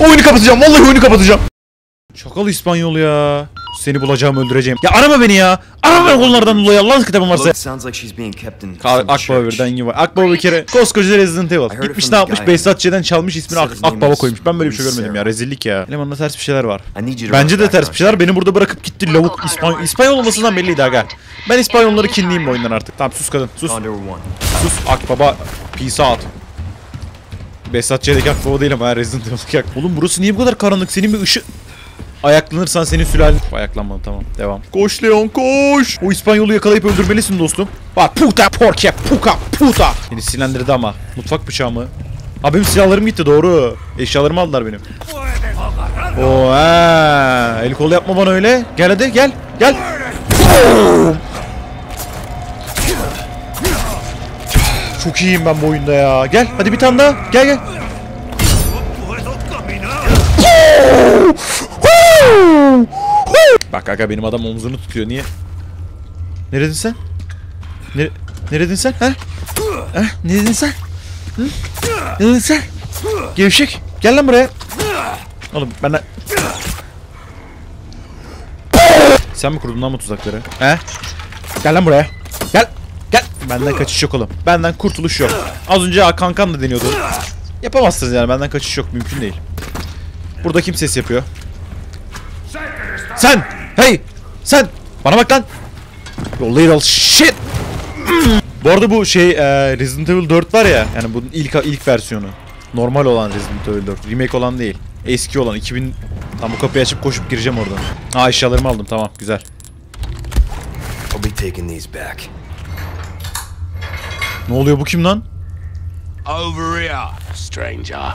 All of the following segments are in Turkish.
Oyunu kapatacağım. Vallahi oyunu kapatacağım. Çakal İspanyol ya. Seni bulacağım öldüreceğim. Ya arama beni ya. Arama beni konulardan dolayı Allah'ın kitabın varsa. Look, sounds like she's being kept in Ka- some Akbaba birden iyi var. Akbaba bir kere koskoca Resident Evil. Gitmiş ne yapmış? Behzatçı'dan çalmış ismini Ak- Akbaba koymuş. Ben böyle bir şey görmedim ya. Rezillik ya. Elemanında ters bir şeyler var. Bence de ters bir şeyler. Beni burada bırakıp gitti lavuk İspanyol. İspanyol olmasından belliydi aga. Ben İspanyolları kinliyim bu oyundan artık. Tamam sus kadın. Sus. Sus Akbaba. Peace out. Behzatçı'daki Akbaba değil ama Resident Evil'daki Akbaba. Oğlum burası niye bu kadar karanlık? Senin bir ışık... Ayaklanırsan senin sülalen... Ayaklanmadı tamam devam. Koş Leon koş. O İspanyolu yakalayıp öldürmelisin dostum. Bak puta porke puka puta. Beni sinirlendirdi ama. Mutfak bıçağı mı? Abi benim silahlarım gitti doğru. Eşyalarımı aldılar benim. Oo ha. El kol yapma bana öyle. Gel hadi gel. Gel. Çok iyiyim ben bu oyunda ya. Gel hadi bir tane daha. Gel gel. Bak aga benim adam omzunu tutuyor. Niye? Ne dedin sen? Ne, ne dedin sen? Ha? Ha? Ne dedin sen? Hı? Ne dedin sen? Gevşek. Gel lan buraya. Oğlum benden... Sen mi kurdun lan bu tuzakları? He? Gel lan buraya. Benden kaçış yok oğlum. Benden kurtuluş yok. Az önce kankan da deniyordu. Yapamazsınız yani benden kaçış yok mümkün değil. Burada kim ses yapıyor? Sen! Hey! Sen! Bana bak lan! You little shit! bu arada bu şey e, Resident Evil 4 var ya yani bunun ilk ilk versiyonu. Normal olan Resident Evil 4. Remake olan değil. Eski olan 2000 Tam bu kapıyı açıp koşup gireceğim oradan. Ha eşyalarımı aldım tamam güzel. I'll be taking these back. Ne oluyor bu kim lan? Over here, stranger.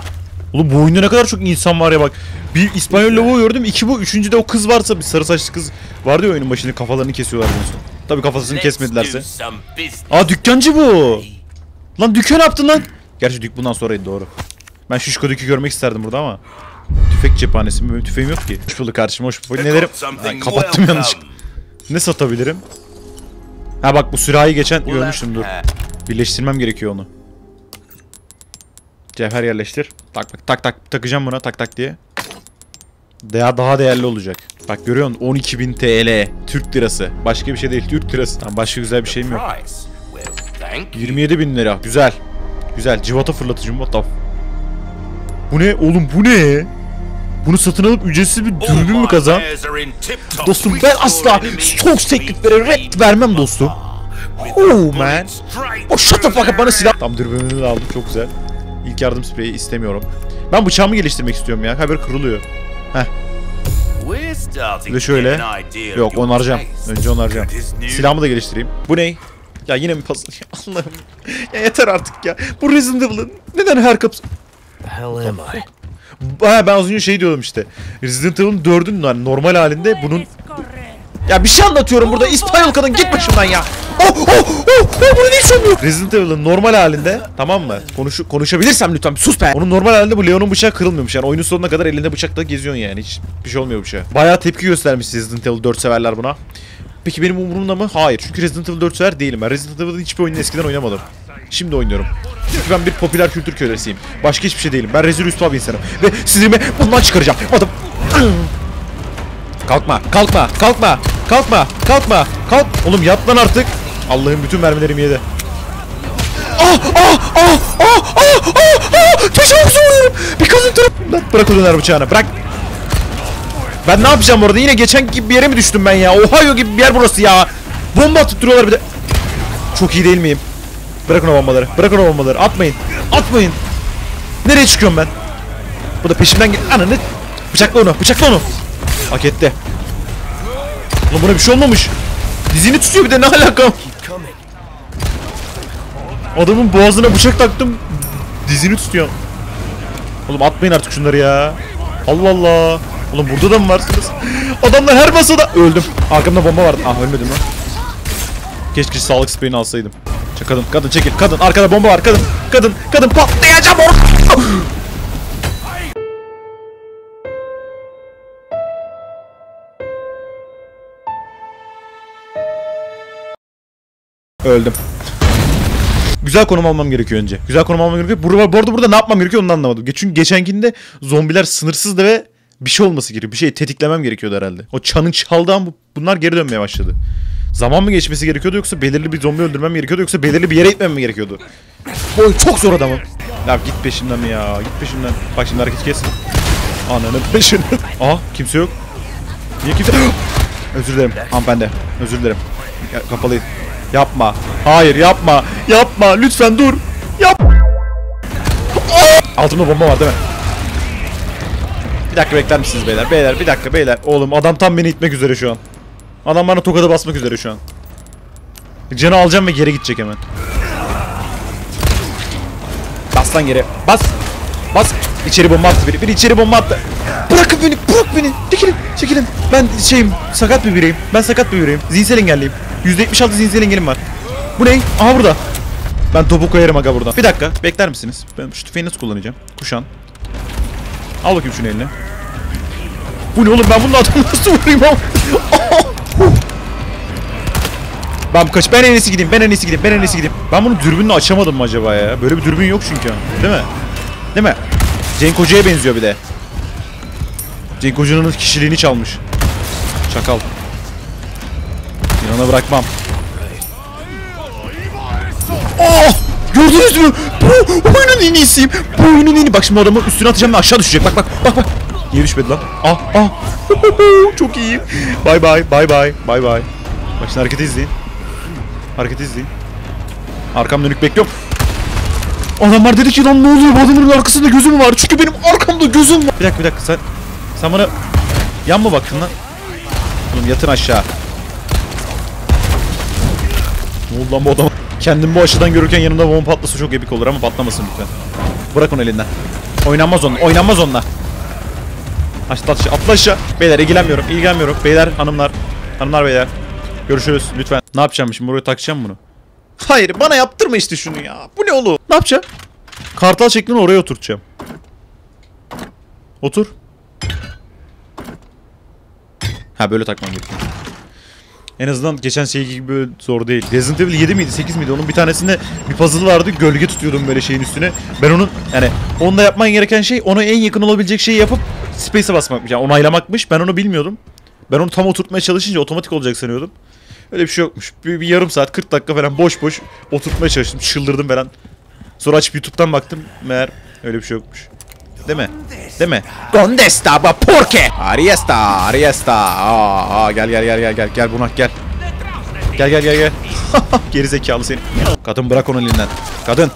Oğlum bu oyunda ne kadar çok insan var ya bak. Bir İspanyol lavuğu gördüm. iki bu. Üçüncü de o kız varsa bir sarı saçlı kız vardı ya oyunun başında kafalarını kesiyorlar en son. Tabii kafasını kesmedilerse. Aa dükkancı bu. Lan dükkan yaptın lan. Gerçi dük bundan sonraydı doğru. Ben şu dükü görmek isterdim burada ama. Tüfek cephanesi mi? Benim tüfeğim yok ki. Hoş bulduk kardeşim hoş bulduk. Nelerim? Ha, kapattım yanlış. Ne satabilirim? Ha bak bu sürahi geçen görmüştüm dur. Birleştirmem gerekiyor onu. Cevher yerleştir. Tak bak tak tak takacağım buna tak tak diye. Daha daha değerli olacak. Bak görüyorsun 12.000 TL Türk lirası. Başka bir şey değil Türk lirası. Tamam başka güzel bir şeyim yok. Price. Well, thank you. 27 bin lira. Güzel. Güzel. Civata fırlatıcım. What the Bu ne? Oğlum bu ne? Bunu satın alıp ücretsiz bir dürbün mü kazan? Dostum ben asla stok tekliflere red vermem dostum. Oh man. Oh shut the fuck up bana silah. Tam dürbününü de aldım çok güzel. İlk yardım spreyi istemiyorum. Ben bıçağımı geliştirmek istiyorum ya. Haber kırılıyor. Bir de şöyle. Yok onaracağım. Önce onaracağım. Silahımı da geliştireyim. Bu ne? Ya yine mi puzzle? Allah'ım. Ya yeter artık ya. Bu Resident Evil'ın neden her kapısı... Hell am I? Ha, ben az önce şey diyordum işte. Resident Evil'ın 4'ün yani normal halinde bunun... Ya bir şey anlatıyorum burada. İspanyol kadın git başımdan ya. Oh oh oh oh bunu niye söylüyor? Resident Evil'ın normal halinde tamam mı? Konuş konuşabilirsem lütfen sus be. Onun normal halinde bu Leon'un bıçağı kırılmıyormuş yani. Oyunun sonuna kadar elinde bıçakla geziyorsun yani. Hiç bir şey olmuyor bıçağa. Bayağı tepki göstermiş Resident Evil 4 severler buna. Peki benim umurumda mı? Hayır. Çünkü Resident Evil 4 sever değilim. Ben Resident Evil'ın hiçbir oyununu eskiden oynamadım. Şimdi oynuyorum. Çünkü ben bir popüler kültür kölesiyim. Başka hiçbir şey değilim. Ben rezil rüsva bir insanım. Ve sizimi bundan çıkaracağım. Adam... Kalkma, kalkma, kalkma, kalkma, kalkma, kalk. Oğlum yat lan artık. Allah'ın bütün mermilerimi yedi. Ah, ah, ah, ah, ah, ah, ah, tecavüz oluyorum. Bir kadın tarafından. Bırak o döner bıçağını, bırak. Ben ne yapacağım orada? Yine geçen gibi bir yere mi düştüm ben ya? Ohio gibi bir yer burası ya. Bomba atıp duruyorlar bir de. Çok iyi değil miyim? Bırakın o bombaları. Bırakın o bombaları. Atmayın. Atmayın. Nereye çıkıyorum ben? Bu da peşimden gel. Ananı. Bıçakla onu. Bıçakla onu. Hak etti. Ulan buna bir şey olmamış. Dizini tutuyor bir de ne alaka? Adamın boğazına bıçak taktım. Dizini tutuyor. Oğlum atmayın artık şunları ya. Allah Allah. Oğlum burada da mı varsınız? Adamlar her masada. Öldüm. Arkamda bomba vardı. Ah ölmedim lan. Keşke sağlık spreyini alsaydım. Kadın, kadın çekil, kadın. Arkada bomba var, kadın, kadın, kadın patlayacağım or. Öldüm. Güzel konum almam gerekiyor önce. Güzel konum almam gerekiyor. Burada, bu arada burada ne yapmam gerekiyor onu anlamadım. Çünkü geçenkinde zombiler sınırsızdı ve bir şey olması gerekiyor. Bir şey tetiklemem gerekiyordu herhalde. O çanın çaldığı bu- bunlar geri dönmeye başladı. Zaman mı geçmesi gerekiyordu yoksa belirli bir zombi öldürmem gerekiyordu yoksa belirli bir yere gitmem mi gerekiyordu? Bu oyun çok zor adamım. Ya git peşimden mi ya? Git peşimden. Bak şimdi hareket kes. Ananın peşinden. Aha kimse yok. Niye kimse... Özür dilerim hanımefendi. Özür dilerim. Ya, kapalıydı. Yapma. Hayır yapma. Yapma. Lütfen dur. Yap. Altımda bomba var değil mi? Bir dakika bekler misiniz beyler? Beyler bir dakika beyler. Oğlum adam tam beni itmek üzere şu an. Adam bana tokada basmak üzere şu an. Canı alacağım ve geri gidecek hemen. Bas lan geri. Bas. Bas. İçeri bomba attı biri. Biri içeri bomba attı. Bırakın beni. Bırak beni. Çekilin. Çekilin. Ben şeyim. Sakat bir bireyim. Ben sakat bir bireyim. Zihinsel engelliyim. %76 zihinsel engelim var. Bu ne? Aha burada. Ben topu koyarım aga buradan. Bir dakika. Bekler misiniz? Ben şu tüfeği nasıl kullanacağım? Kuşan. Al bakayım şunu eline. Bu ne oğlum ben bununla adamı nasıl vurayım ben kaç ben en iyisi gideyim ben en iyisi gideyim ben en iyisi gideyim. Ben bunu dürbünle açamadım mı acaba ya? Böyle bir dürbün yok çünkü. Değil mi? Değil mi? Cenk Hoca'ya benziyor bir de. Cenk Hoca'nın kişiliğini çalmış. Çakal. İnana bırakmam. Oh! Gördünüz mü? Bu oyunun en iyisiyim. Bu oyunun en iyi. Bak şimdi adamın üstüne atacağım ve aşağı düşecek. Bak bak bak bak. Niye düşmedi lan? Ah ah. Çok iyiyim. Bye bye bye bye bye bye. Bak şimdi hareketi izleyin. Hareketi izleyin. Arkam dönük bekliyorum. Adamlar dedi ki lan ne oluyor bu adamın arkasında gözüm var. Çünkü benim arkamda gözüm var. Bir dakika bir dakika sen sen bana yan mı baktın lan? Oğlum yatın aşağı. Ne bu adam? Kendim bu açıdan görürken yanımda bomba patlasa çok epik olur ama patlamasın lütfen. Bırak onu elinden. Oynanmaz onunla. Oynanmaz onunla. Atla aşağı. Atla aşağı. Beyler ilgilenmiyorum. ilgilenmiyorum. Beyler hanımlar. Hanımlar beyler. Görüşürüz lütfen. Ne yapacağım şimdi? Buraya takacağım bunu. Hayır bana yaptırma işte şunu ya. Bu ne oğlum? Ne yapacağım? Kartal şeklini oraya oturtacağım. Otur. Ha böyle takmam gerekiyor. En azından geçen şey gibi zor değil. Resident Evil 7 miydi 8 miydi? Onun bir tanesinde bir puzzle vardı. Gölge tutuyordum böyle şeyin üstüne. Ben onun yani onda yapman gereken şey ona en yakın olabilecek şeyi yapıp space'e basmakmış. Yani onaylamakmış. Ben onu bilmiyordum. Ben onu tam oturtmaya çalışınca otomatik olacak sanıyordum. Öyle bir şey yokmuş. Bir, bir yarım saat 40 dakika falan boş boş oturtmaya çalıştım. Çıldırdım falan. Sonra açıp YouTube'dan baktım. Meğer öyle bir şey yokmuş. Değil mi? Değil mi? Donde está ba porque? Ariesta, Ariesta. Aa, aa, gel gel gel gel gel gel bunak gel. Gel gel gel gel. Geri zekalı seni. Kadın bırak onu elinden. Kadın.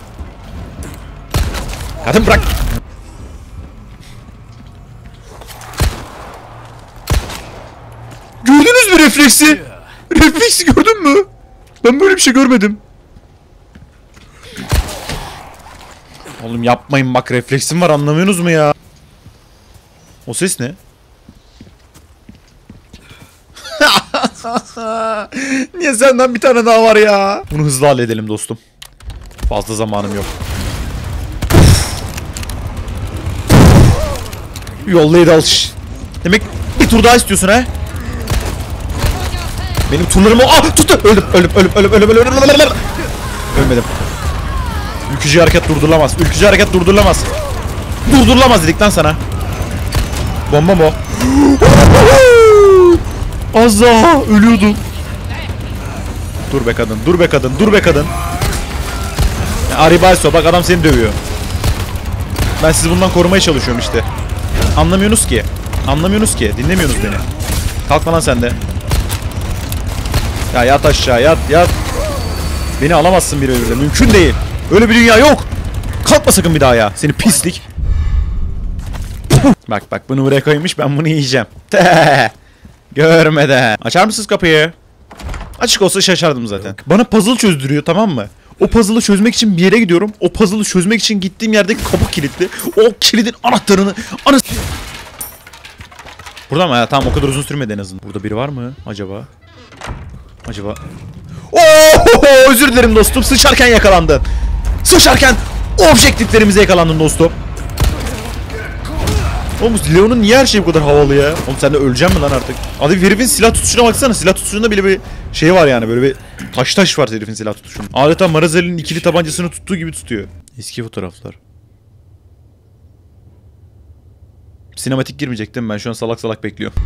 Kadın bırak. Gördünüz mü refleksi? Refleksi gördün mü? Ben böyle bir şey görmedim. Oğlum yapmayın bak refleksim var anlamıyorsunuz mu ya? O ses ne? Niye senden bir tane daha var ya? Bunu hızlı halledelim dostum. Fazla zamanım yok. Yollayı alış. Demek bir tur daha istiyorsun ha? Benim turlarımı... Ah tuttu! Öldüm, öldüm, öldüm, öldüm, öldüm, öldüm, öldüm. Ölmedim. Ülkücü hareket durdurulamaz. Ülkücü hareket durdurulamaz. Durdurulamaz dedik lan sana. Bomba mı o? Az daha ölüyordum. Dur be kadın, dur be kadın, dur be kadın. Aribalso bak adam seni dövüyor. Ben sizi bundan korumaya çalışıyorum işte. Anlamıyorsunuz ki. Anlamıyorsunuz ki. Dinlemiyorsunuz beni. Kalkma lan sen de. Ya yat aşağı yat yat. Beni alamazsın bir ömürde. Mümkün değil. Öyle bir dünya yok. Kalkma sakın bir daha ya. Seni pislik. bak bak bunu buraya koymuş ben bunu yiyeceğim. Görmeden. Açar mısınız kapıyı? Açık olsa şaşardım zaten. Bana puzzle çözdürüyor tamam mı? O puzzle'ı çözmek için bir yere gidiyorum. O puzzle'ı çözmek için gittiğim yerdeki kapı kilitli. O kilidin anahtarını... Anas... Burada mı? Ya, tamam o kadar uzun sürmedi en azından. Burada biri var mı acaba? Acaba... Oo, özür dilerim dostum. Sıçarken yakalandın. Sıçarken objektiflerimize yakalandın dostum. Oğlum Leon'un niye her şey bu kadar havalı ya? Oğlum sen de öleceksin mi lan artık? Abi herifin silah tutuşuna baksana. Silah tutuşunda bile bir şey var yani böyle bir Taş taş var herifin silah tutuşunu. Adeta Marazeli'nin ikili tabancasını tuttuğu gibi tutuyor. Eski fotoğraflar. Sinematik girmeyecektim ben şu an salak salak bekliyorum.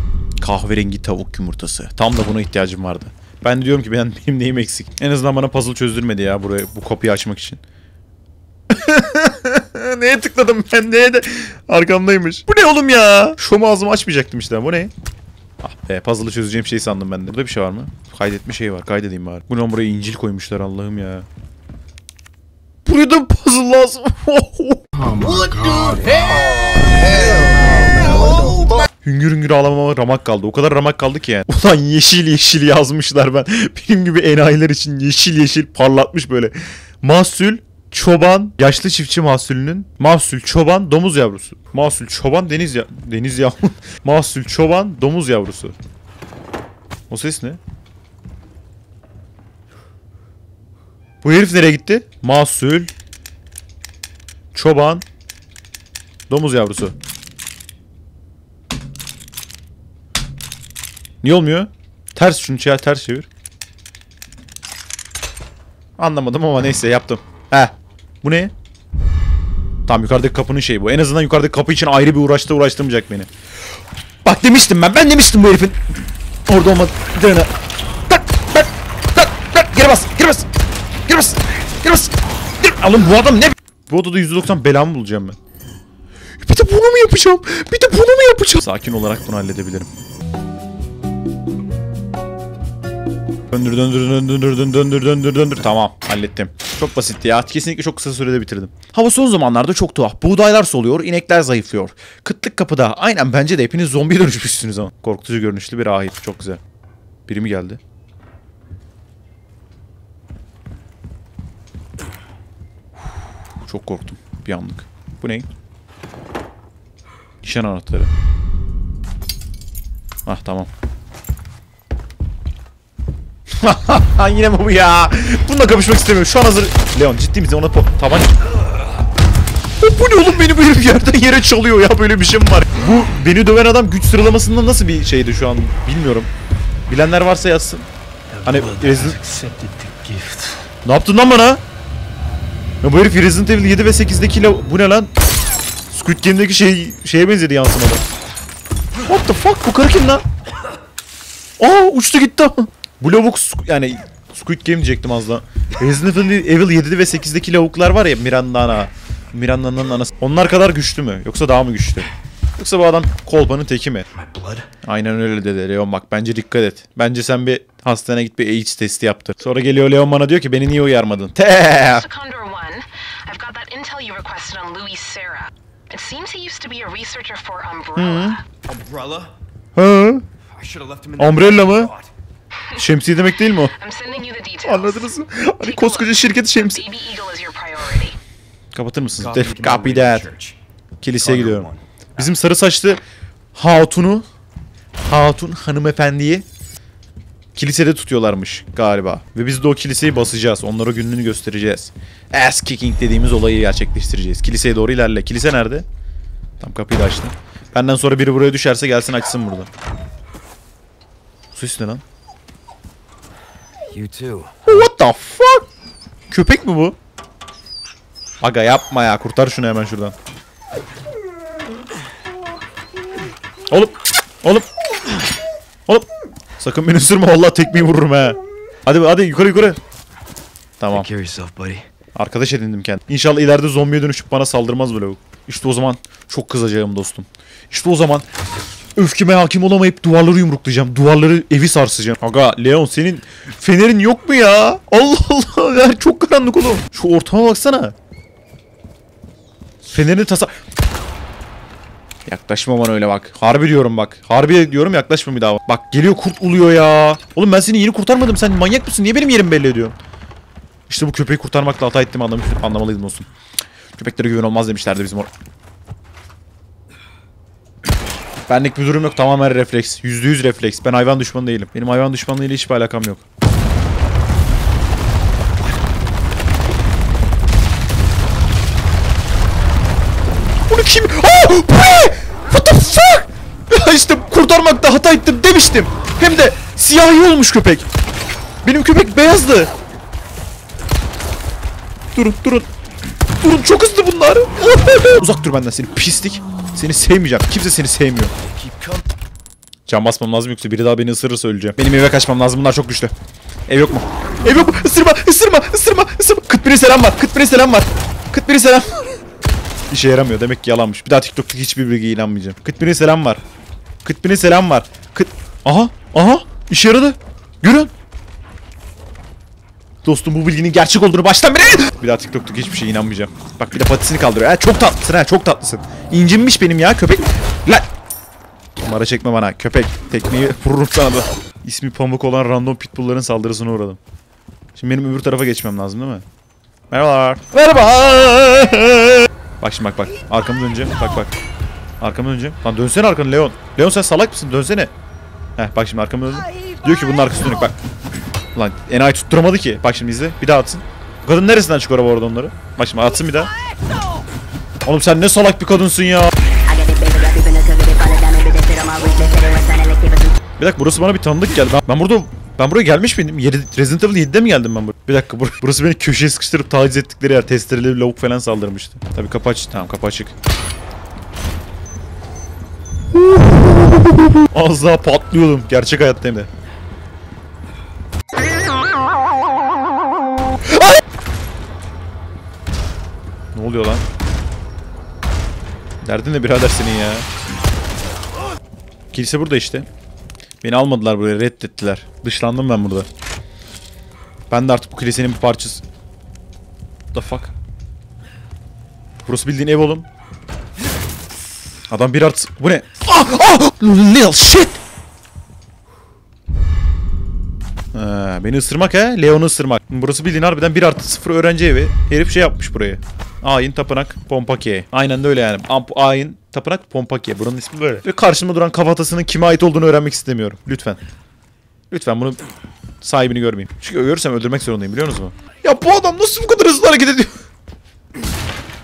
Kahverengi tavuk yumurtası. Tam da buna ihtiyacım vardı. Ben de diyorum ki ben, benim neyim eksik. En azından bana puzzle çözdürmedi ya buraya bu kapıyı açmak için. Neye tıkladım ben? Neye de? Arkamdaymış. Bu ne oğlum ya? Şomu ağzımı açmayacaktım işte. Bu ne? Ah be puzzle'ı çözeceğim şey sandım ben de. Burada bir şey var mı? Kaydetme şeyi var. Kaydedeyim bari. Bu ne lan buraya incil koymuşlar Allah'ım ya. Buraya da puzzle lazım. Hüngür hüngür ağlamama ramak kaldı. O kadar ramak kaldı ki yani. Ulan yeşil yeşil yazmışlar ben. Benim gibi enayiler için yeşil yeşil parlatmış böyle. Mahsul çoban yaşlı çiftçi mahsulünün mahsul çoban domuz yavrusu. Mahsul çoban deniz ya deniz yavru. mahsul çoban domuz yavrusu. O ses ne? Bu herif nereye gitti? Mahsul çoban domuz yavrusu. Niye olmuyor? Ters şunu çevir, ters çevir. Anlamadım ama neyse yaptım. He. Bu ne? Tamam yukarıdaki kapının şeyi bu. En azından yukarıdaki kapı için ayrı bir uğraşta uğraştırmayacak beni. Bak demiştim ben. Ben demiştim bu herifin orada olmadığını. Tak tak tak tak. Geri bas. Geri bas. Geri bas. Geri bas. Geri... Alın bu adam ne? Bu odada 190 belamı bulacağım ben. Bir de bunu mu yapacağım? Bir de bunu mu yapacağım? Sakin olarak bunu halledebilirim. Döndür döndür döndür döndür döndür döndür döndür. Tamam hallettim. Çok basitti ya. Kesinlikle çok kısa sürede bitirdim. Hava son zamanlarda çok tuhaf. Buğdaylar soluyor, inekler zayıflıyor. Kıtlık kapıda. Aynen bence de hepiniz zombiye dönüşmüşsünüz ama. Korkutucu görünüşlü bir rahip. Çok güzel. Biri mi geldi? Çok korktum bir anlık. Bu ne? Nişan anahtarı. Ah tamam. Yine mi bu ya? Bununla kapışmak istemiyorum. Şu an hazır. Leon ciddi misin? Ona. O bu ne oğlum beni herif yerden yere çalıyor ya böyle bir şey mi var? Bu beni döven adam güç sıralamasında nasıl bir şeydi şu an bilmiyorum. Bilenler varsa yazsın. Hani Resident... Ne yaptın lan bana? Ya bu herif Resident Evil 7 ve 8'deki la... Bu ne lan? Squid Game'deki şey şeye benzedi yansımada. What the fuck? Bu karı kim lan? Aa uçtu gitti ama. Bu lavuk yani Squid Game diyecektim az daha. Resident Evil Evil 7 ve 8'deki lavuklar var ya Miranda'nın ana. Miranda'nın anası. Onlar kadar güçlü mü? Yoksa daha mı güçlü? Yoksa bu adam kolpanın teki mi? Aynen öyle dedi Leon bak bence dikkat et. Bence sen bir hastaneye git bir AIDS testi yaptır. Sonra geliyor Leon bana diyor ki beni niye uyarmadın? Te. Condor One, I've got that intel you requested on Louis Serra. It seems he used to be a researcher for Umbrella. Umbrella? Hı? I should have left him in the Umbrella mı? Şemsiye demek değil mi o? Anladınız mı? Hani koskoca şirket şemsiye. Kapatır mısınız? That. church? Kiliseye gidiyorum. Bizim sarı saçlı hatunu hatun hanımefendiyi kilisede tutuyorlarmış galiba. Ve biz de o kiliseyi basacağız. Onlara gününü göstereceğiz. Ass kicking dediğimiz olayı gerçekleştireceğiz. Kiliseye doğru ilerle. Kilise nerede? Tam kapıyı da açtım. Benden sonra biri buraya düşerse gelsin açsın burada. Ne lan? You too. What the fuck? Köpek mi bu? Aga yapma ya. Kurtar şunu hemen şuradan. Oğlum. Oğlum. Oğlum. Sakın beni ısırma. Vallahi tekmeyi vururum ha. Hadi hadi yukarı yukarı. Tamam. Take care of yourself, buddy. Arkadaş edindim kendim. İnşallah ileride zombiye dönüşüp bana saldırmaz bu lavuk. İşte o zaman çok kızacağım dostum. İşte o zaman öfkeme hakim olamayıp duvarları yumruklayacağım. Duvarları evi sarsacağım. Aga Leon senin fenerin yok mu ya? Allah Allah ya çok karanlık oğlum. Şu ortama baksana. Fenerini tasa... Yaklaşma bana öyle bak. Harbi diyorum bak. Harbi diyorum yaklaşma bir daha. Bak geliyor kurt uluyor ya. Oğlum ben seni yeni kurtarmadım. Sen manyak mısın? Niye benim yerimi belli ediyorsun? İşte bu köpeği kurtarmakla hata ettim anlamış, anlamalıydım olsun. Köpeklere güven olmaz demişlerdi bizim or... Benlik bir durum yok tamamen refleks. Yüzde yüz refleks. Ben hayvan düşmanı değilim. Benim hayvan düşmanlığıyla hiçbir alakam yok. Bunu kim? Aa, bu ne? What the fuck? İşte kurtarmakta hata ettim demiştim. Hem de siyahi olmuş köpek. Benim köpek beyazdı. Durun durun. Durun çok hızlı bunlar. Uzak dur benden seni pislik. Seni sevmeyeceğim. Kimse seni sevmiyor. Can basmam lazım yoksa biri daha beni ısırırsa öleceğim. Benim eve kaçmam lazım. Bunlar çok güçlü. Ev yok mu? Ev yok mu? Isırma, ısırma, ısırma, ısırma. Kıt biri selam var. Kıt biri selam var. Kıt biri selam. İşe yaramıyor. Demek ki yalanmış. Bir daha TikTok'taki hiçbir bilgiye inanmayacağım. Kıt biri selam var. Kıt biri selam var. Kıt... Aha, aha. İşe yaradı. Görün. Dostum bu bilginin gerçek olduğunu baştan beri... Bir daha TikTok'taki hiçbir şeye inanmayacağım. Bak bir de patisini kaldırıyor. Ha, çok tatlısın ha çok tatlısın. İncinmiş benim ya köpek. Lan. Numara çekme bana köpek. Tekniği vururum sana da. İsmi Pamuk olan random pitbullların saldırısına uğradım. Şimdi benim öbür tarafa geçmem lazım değil mi? Merhabalar. Merhaba. Bak şimdi bak bak. Arkamı döneceğim. Bak bak. Arkamı döneceğim. Lan dönsene arkanı Leon. Leon sen salak mısın? Dönsene. Heh bak şimdi arkamı döndüm. Diyor ki bunun arkası dönük bak. Lan enayi tutturamadı ki. Bak şimdi izle. Bir daha atsın. Kadın neresinden çıkıyor bu arada onları? Bak şimdi atsın bir daha. Oğlum sen ne salak bir kadınsın ya. Bir dakika burası bana bir tanıdık geldi. Ben, ben burada ben buraya gelmiş miydim? Yedi, Resident Evil 7'de mi geldim ben buraya? Bir dakika bur- burası beni köşeye sıkıştırıp taciz ettikleri yer. Testereli lavuk falan saldırmıştı. Tabii kapı aç. Tamam kapı açık. Az daha patlıyordum. Gerçek hayattayım de. Ne oluyor lan? Derdin ne birader senin ya? Kilise burada işte. Beni almadılar buraya reddettiler. Dışlandım ben burada. Ben de artık bu kilisenin bir parçası. The fuck? Burası bildiğin ev oğlum. Adam bir artı... Bu ne? Ah! Ah! Little shit! Ha, beni ısırmak he? Leon'u ısırmak. Burası bildiğin harbiden 1 artı 0 öğrenci evi. Herif şey yapmış buraya. Ayin tapınak Pompake. Aynen de öyle yani. Amp, ayin tapınak Pompake. Buranın ismi böyle. Ve karşımda duran kafatasının kime ait olduğunu öğrenmek istemiyorum. Lütfen. Lütfen bunu sahibini görmeyeyim. Çünkü görürsem öldürmek zorundayım biliyor musunuz? Ya bu adam nasıl bu kadar hızlı hareket ediyor?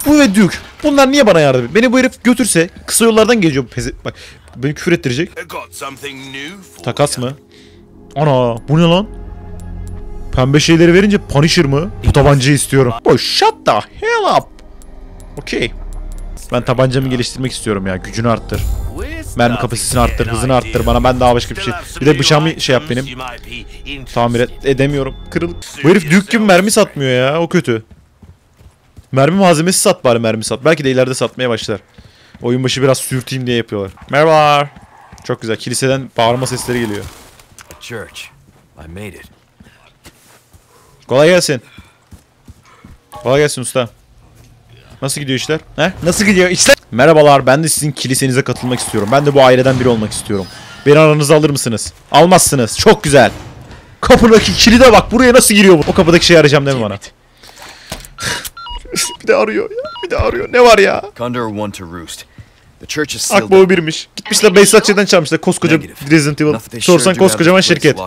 bu ve Duke. Bunlar niye bana yardım ediyor? Beni bu herif götürse kısa yollardan geliyor bu pezi... Bak beni küfür ettirecek. Takas mı? Ana bu ne lan? Pembe şeyleri verince Punisher mı? Bu tabancayı istiyorum. Boy shut the hell up. Okay. Ben tabancamı geliştirmek istiyorum ya. Gücünü arttır. Mermi kapasitesini arttır, hızını arttır bana. Ben daha başka bir şey. Bir de bıçağımı şey yap benim. Tamir et, edemiyorum. Kırıl. Bu herif Duke gibi mermi satmıyor ya. O kötü. Mermi malzemesi sat bari mermi sat. Belki de ileride satmaya başlar. Oyun başı biraz sürteyim diye yapıyorlar. Merhabalar. Çok güzel. Kiliseden bağırma sesleri geliyor. Church. I made it. Kolay gelsin. Kolay gelsin usta. Nasıl gidiyor işler? He? Nasıl gidiyor işler? Merhabalar ben de sizin kilisenize katılmak istiyorum. Ben de bu aileden biri olmak istiyorum. Beni aranıza alır mısınız? Almazsınız. Çok güzel. Kapıdaki kilide bak buraya nasıl giriyor bu? O kapıdaki şey arayacağım deme bana. bir de arıyor ya. Bir de arıyor. Ne var ya? Condor one to roost. The church is sealed Akbaba up. birmiş. Gitmişler Behzatçı'dan çalmışlar. Koskoca. Resident Evil. Sorsan koskocaman şirket.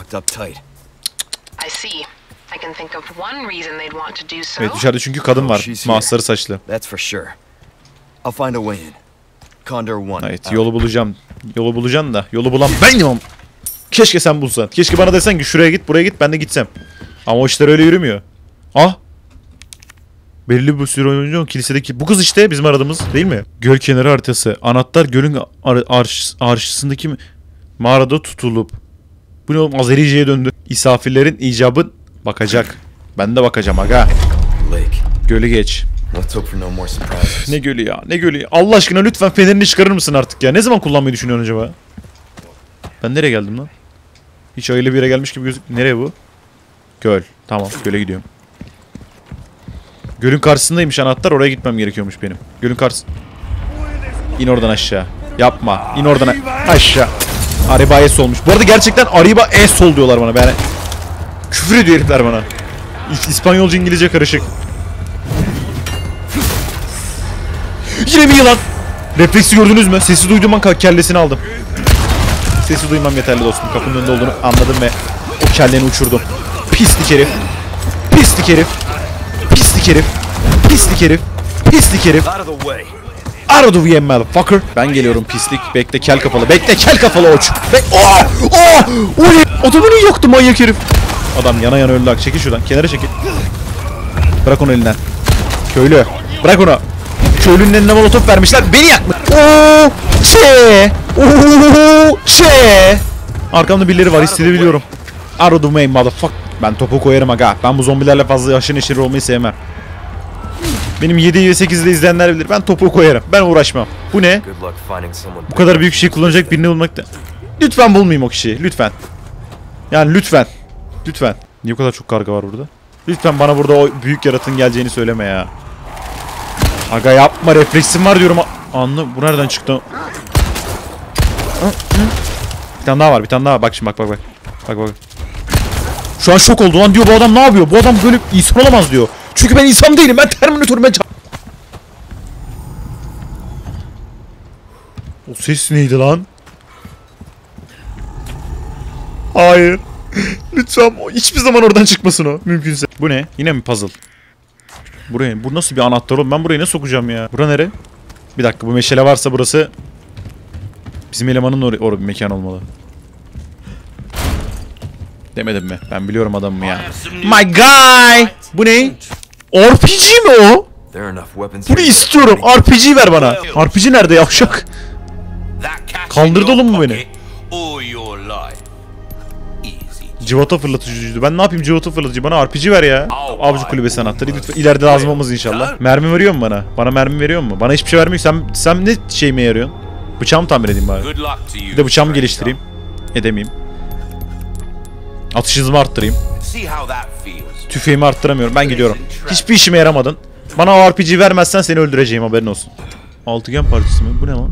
I see. Evet dışarıda çünkü kadın var. She's here. Mahsarı saçlı. That's for sure. I'll find a way in. Condor one. Evet out. yolu bulacağım. Yolu bulacağım da yolu bulan benim. Keşke sen bulsan. Keşke bana desen ki şuraya git buraya git ben de gitsem. Ama o işler öyle yürümüyor. Ah. Belli bir süre önce kilisedeki bu kız işte bizim aradığımız değil mi? Göl kenarı haritası. Anahtar gölün ar arş arşısındaki mağarada tutulup. Bu ne oğlum Azerice'ye döndü. İsafirlerin icabı bakacak. Ben de bakacağım aga. Gölü geç. Ne gölü ya ne gölü ya. Allah aşkına lütfen fenerini çıkarır mısın artık ya? Ne zaman kullanmayı düşünüyorsun acaba? Ben nereye geldim lan? Hiç öyle bir yere gelmiş gibi gözük. Nereye bu? Göl. Tamam göle gidiyorum. Gölün karşısındaymış anahtar oraya gitmem gerekiyormuş benim. Gölün karşısı. İn oradan aşağı. Yapma. İn oradan aşağı. Ariba S olmuş. Bu arada gerçekten Ariba S ol diyorlar bana. Yani küfür ediyor herifler bana. İspanyolca İngilizce karışık. Yine bir yılan. Refleksi gördünüz mü? Sesi duyduğum an kellesini aldım. Sesi duymam yeterli dostum. Kapının önünde olduğunu anladım ve o kelleni uçurdum. Pislik herif. Pislik herif. Pislik herif. Pislik herif. Pislik herif. Out of the way. Motherfucker. Ben geliyorum pislik. Bekle kel kafalı. Bekle kel kafalı oç. Bek oh! Oh! O ne? Adamını yaktı manyak herif. Adam yana yana öldü. bak. Çekil şuradan. Kenara çekil. Bırak onu elinden. Köylü. Bırak onu. Köylünün eline molotof vermişler. Beni yakma. Oo, çe. Oo, çe. Arkamda birileri var. Hissedebiliyorum. Out of the way motherfuck. Ben topu koyarım aga. Ben bu zombilerle fazla aşırı neşir olmayı sevmem. Benim 7 ve 8'de izleyenler bilir. Ben topu koyarım. Ben uğraşmam. Bu ne? Bu kadar büyük şey kullanacak birini bulmakta. Lütfen bulmayayım o kişiyi. Lütfen. Yani lütfen. Lütfen. Niye bu kadar çok karga var burada? Lütfen bana burada o büyük yaratığın geleceğini söyleme ya. Aga yapma refleksim var diyorum. Anlı bu nereden çıktı? Bir tane daha var bir tane daha. Bak şimdi bak bak bak. Bak bak. Şu an şok oldu lan diyor bu adam ne yapıyor? Bu adam böyle insan olamaz diyor. Çünkü ben insan değilim ben Terminator'um ben O ses neydi lan? Hayır. Lütfen hiçbir zaman oradan çıkmasın o mümkünse. Bu ne? Yine mi puzzle? Buraya, bu nasıl bir anahtar oğlum? Ben burayı ne sokacağım ya? Bura nere? Bir dakika bu meşale varsa burası bizim elemanın or or bir mekan olmalı. Demedim mi? Ben biliyorum adamımı ya. My guy! Bu ne? RPG mi o? Bunu istiyorum. RPG ver bana. RPG nerede yavşak? Your oğlum bu beni. Civata fırlatıcıydı. Ben ne yapayım civata fırlatıcı? Bana RPG ver ya. Avcı kulübesi anahtarı. Lütfen ileride lazım olmaz inşallah. Mermi veriyor mu bana? Bana mermi veriyor mu? Bana hiçbir şey vermiyor. Sen, sen ne şeyime yarıyorsun? Bıçağımı tamir edeyim bari. Bir de bıçağımı geliştireyim. Edemeyeyim. Atış hızımı arttırayım. Tüfeğimi arttıramıyorum. Ben gidiyorum. Hiçbir işime yaramadın. Bana RPG vermezsen seni öldüreceğim haberin olsun. Altıgen partisi mi? Bu ne lan?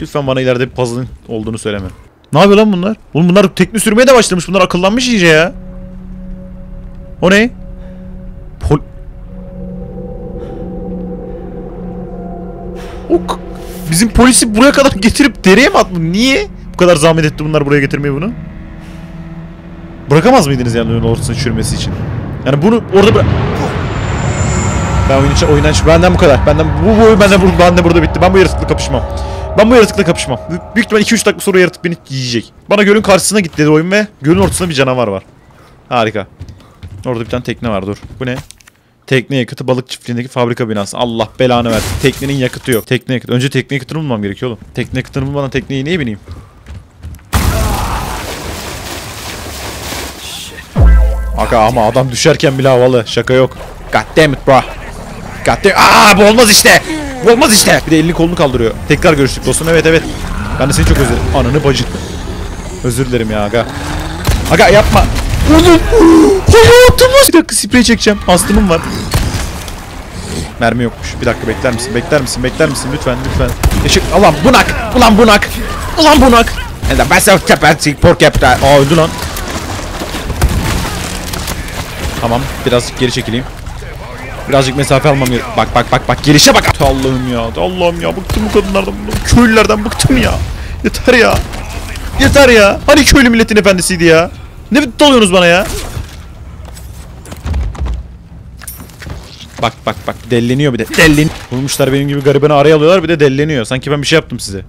Lütfen bana ileride bir puzzle'ın olduğunu söyleme. Ne yapıyor lan bunlar? Oğlum bunlar tekne sürmeye de başlamış. Bunlar akıllanmış iyice ya. O ne? Pol... O k- bizim polisi buraya kadar getirip dereye mi attı? Niye? Bu kadar zahmet etti bunlar buraya getirmeye bunu. Bırakamaz mıydınız yani oyunun ortasına çürümesi için? Yani bunu orada bırak... Ben oyun için, çık. Benden bu kadar. Benden bu, oyun benden, benden burada bitti. Ben bu yaratıkla kapışmam. Ben bu yaratıkla kapışmam. Büyük, ihtimal 2-3 dakika sonra yaratık beni yiyecek. Bana gölün karşısına git dedi oyun ve gölün ortasında bir canavar var. Harika. Orada bir tane tekne var dur. Bu ne? Tekne yakıtı balık çiftliğindeki fabrika binası. Allah belanı versin. Teknenin yakıtı yok. Tekne yakıtı. Önce tekne yakıtını bulmam gerekiyor oğlum. Tekne yakıtını bulmadan tekneye niye bineyim? Aga ama adam düşerken bile havalı. Şaka yok. God damn it bro. God damn Aa bu olmaz işte. Bu olmaz işte. Bir de elini kolunu kaldırıyor. Tekrar görüştük dostum. Evet evet. Ben de seni çok özür dilerim. Ananı bacı. Özür dilerim ya aga. Aga yapma. Oğlum. Hayatım Bir dakika sprey çekeceğim. Astımım var. Mermi yokmuş. Bir dakika bekler misin? Bekler misin? Bekler misin? Lütfen lütfen. Işık. Ulan bunak. Ulan bunak. Ulan bunak. And the best of capacity pork yaptı. Aa öldü lan. Tamam birazcık geri çekileyim. Birazcık mesafe almam gerek. Bak bak bak bak gelişe bak. Allah'ım ya Allah'ım ya bıktım bu kadınlardan köylülerden bıktım ya. Yeter ya. Yeter ya. Hani köylü milletin efendisiydi ya. Ne dalıyorsunuz bana ya? Bak bak bak delleniyor bir de. Delleniyor. Bulmuşlar benim gibi garibini araya alıyorlar bir de delleniyor. Sanki ben bir şey yaptım size.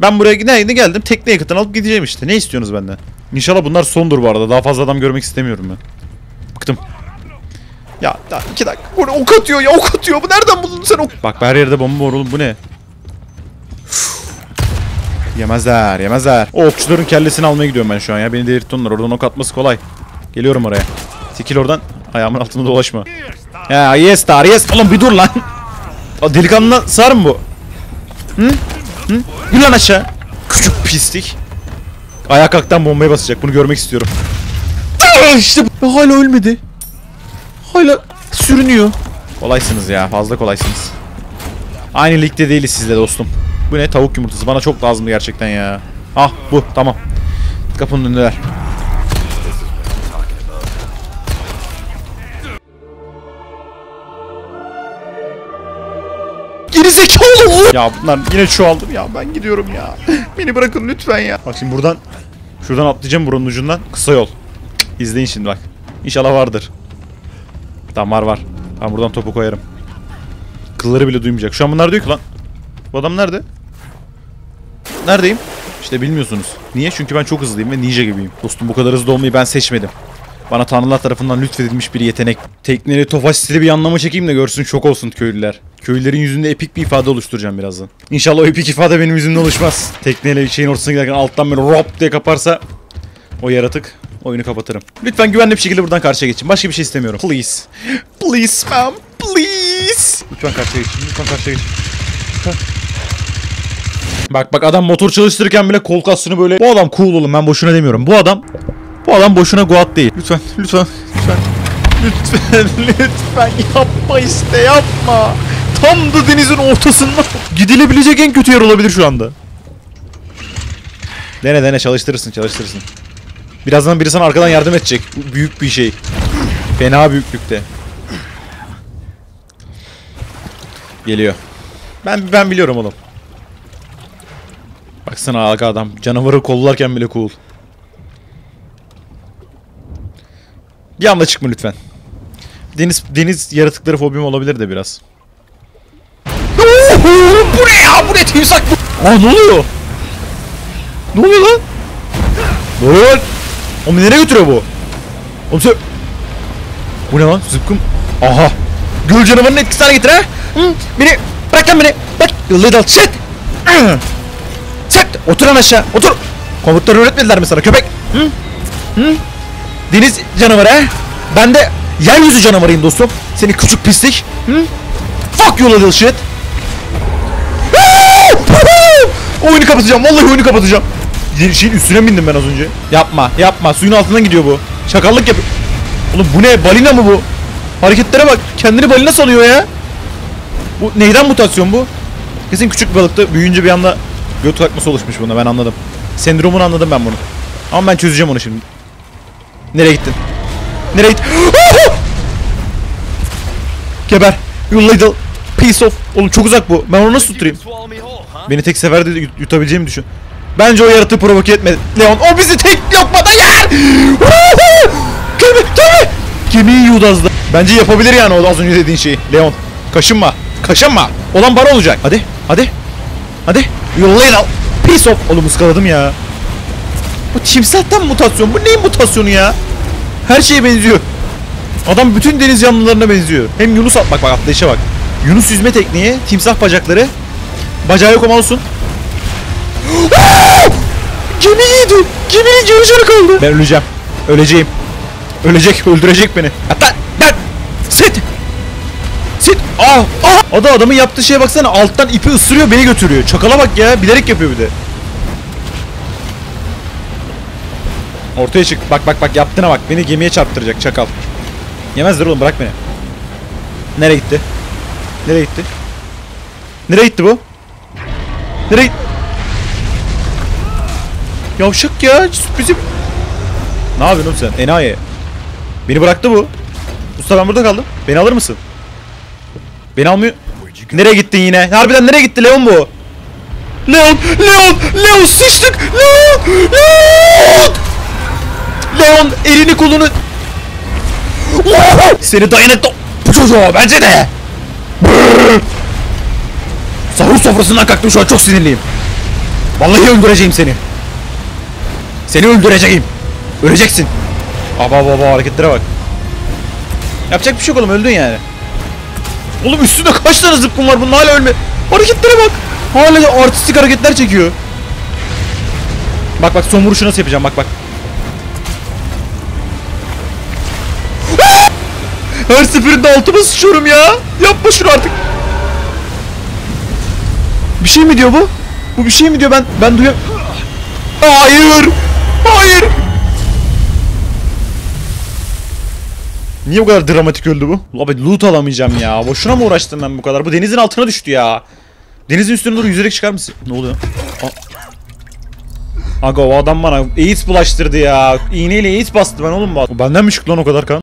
Ben buraya ne, ne geldim? Tekne yakıtını alıp gideceğim işte. Ne istiyorsunuz benden? İnşallah bunlar sondur bu arada. Daha fazla adam görmek istemiyorum ben. Bıktım. Ya daha iki dakika. Bu ne? Ok atıyor ya ok atıyor. Bu nereden buldun sen ok? Bak her yerde bomba var oğlum bu ne? Yemezler yemezler. O okçuların kellesini almaya gidiyorum ben şu an ya. Beni delirtti onlar. Oradan ok atması kolay. Geliyorum oraya. Tekil oradan. Ayağımın altında dolaşma. Ya yes star yes. Oğlum bir dur lan. O delikanlına sar mı bu? Hı? Hı? Gül lan aşağı. Küçük pislik. Ayağa kalktan bombaya basacak. Bunu görmek istiyorum. işte bu. Hala ölmedi. Hala sürünüyor. Kolaysınız ya. Fazla kolaysınız. Aynı ligde değiliz sizle dostum. Bu ne? Tavuk yumurtası. Bana çok lazımdı gerçekten ya. Ah bu. Tamam. Kapının önündeler. Geri zekalı. Ya bunlar yine çoğaldım ya. Ben gidiyorum ya. Beni bırakın lütfen ya. Bak şimdi buradan şuradan atlayacağım buranın ucundan. Kısa yol. İzleyin şimdi bak. İnşallah vardır. Tamam var var. Ben buradan topu koyarım. Kılları bile duymayacak. Şu an bunlar diyor ki lan. Bu adam nerede? Neredeyim? İşte bilmiyorsunuz. Niye? Çünkü ben çok hızlıyım ve ninja gibiyim. Dostum bu kadar hızlı olmayı ben seçmedim. Bana tanrılar tarafından lütfedilmiş bir yetenek. Tekneli tofaş stili bir anlama çekeyim de görsün şok olsun köylüler. Köylülerin yüzünde epik bir ifade oluşturacağım birazdan. İnşallah o epik ifade benim yüzümde oluşmaz. Tekneyle şeyin ortasına giderken alttan beni rop diye kaparsa o yaratık oyunu kapatırım. Lütfen güvenli bir şekilde buradan karşıya geçin. Başka bir şey istemiyorum. Please. Please ma'am. Please. Lütfen karşıya geçin. Lütfen karşıya geçin. Bak bak adam motor çalıştırırken bile kol kasını böyle. Bu adam cool oğlum ben boşuna demiyorum. Bu adam bu adam boşuna guat değil. Lütfen lütfen lütfen. Lütfen lütfen yapma işte yapma. Tam da denizin ortasında. Gidilebilecek en kötü yer olabilir şu anda. Dene dene çalıştırırsın çalıştırırsın. Birazdan biri sana arkadan yardım edecek. Büyük bir şey. Fena büyüklükte. Geliyor. Ben ben biliyorum oğlum. Baksana aga adam canavarı kollarken bile cool. Bir anda çıkma lütfen. Deniz deniz yaratıkları fobim olabilir de biraz. Oho, bu ne ya? Bu ne timsak bu? Aa ne oluyor? Ne oluyor lan? Ne oluyor? Oğlum nereye götürüyor bu? Oğlum sen... Bu ne lan? Zıpkın... Aha! Göl canavarının etkisi haline getir ha! Hı? Beni... Bırak lan beni! Bırak! Little shit! Sık! Otur lan aşağı! Otur! Komutları öğretmediler mi sana köpek? Hı? Hı? Deniz canavarı ha? Ben de yeryüzü canavarıyım dostum. Seni küçük pislik. Hı? Fuck you little shit! oyunu kapatacağım. Vallahi oyunu kapatacağım. Şeyin üstüne bindim ben az önce. Yapma, yapma. Suyun altından gidiyor bu. Çakallık yap. Oğlum bu ne? Balina mı bu? Hareketlere bak. Kendini balina sanıyor ya. Bu neyden mutasyon bu? Kesin küçük bir balıktı. Büyüyünce bir anda göt kalkması oluşmuş buna. Ben anladım. Sendromunu anladım ben bunu. Ama ben çözeceğim onu şimdi. Nereye gittin? Nereye gittin? Geber. You little piece of... Oğlum çok uzak bu. Ben onu nasıl tutturayım? Beni tek seferde yut- yutabileceğimi düşün. Bence o yaratığı provoke etmedi. Leon o bizi tek lokmada yer. Gemi, gemi. Gemiyi da. Bence yapabilir yani o az önce dediğin şeyi. Leon kaşınma. Kaşınma. Olan bana olacak. Hadi. Hadi. Hadi. You little piece of. Oğlum ıskaladım ya. Bu timsahtan mutasyon. Bu neyin mutasyonu ya? Her şeye benziyor. Adam bütün deniz canlılarına benziyor. Hem Yunus at bak bak atlayışa bak. Yunus yüzme tekniği, timsah bacakları. Bacağı yok ama olsun. Yarı canı kaldı. Ben öleceğim. Öleceğim. Ölecek, öldürecek beni. Hatta ben sit. Sit. Ah, ah. O da adamın yaptığı şeye baksana. Alttan ipi ısırıyor, beni götürüyor. Çakala bak ya. Bilerek yapıyor bir de. Ortaya çık. Bak bak bak yaptığına bak. Beni gemiye çarptıracak çakal. Yemezler oğlum bırak beni. Nereye gitti? Nereye gitti? Nereye gitti bu? Nereye gitti? Yavşak ya sürprizim. Ne yapıyorsun sen? Enayi. Beni bıraktı bu. Usta ben burada kaldım. Beni alır mısın? Beni almıyor. Nereye gittin yine? Harbiden nereye gitti Leon bu? Leon! Leon! Leon sıçtık! Leon! Leon! Leon elini kolunu... Seni dayanıklı... Bu çocuğu bence de! Sahur sofrasından kalktım şu an çok sinirliyim. Vallahi öldüreceğim seni. Seni öldüreceğim. Öleceksin. Aba baba hareketlere bak. Yapacak bir şey yok oğlum öldün yani. Oğlum üstünde kaç tane zıpkın var bunun hala ölme. Hareketlere bak. Hala artistik hareketler çekiyor. Bak bak son vuruşu nasıl yapacağım bak bak. Her seferinde altıma sıçıyorum ya. Yapma şunu artık. Bir şey mi diyor bu? Bu bir şey mi diyor ben ben duyuyorum. Hayır. Hayır. Niye bu kadar dramatik öldü bu? Abi loot alamayacağım ya. Boşuna mı uğraştım ben bu kadar? Bu denizin altına düştü ya. Denizin üstüne doğru yüzerek çıkar mısın? Ne oluyor? Aga o adam bana AIDS bulaştırdı ya. İğneyle AIDS bastı ben oğlum. Benden mi çıktı lan o kadar kan?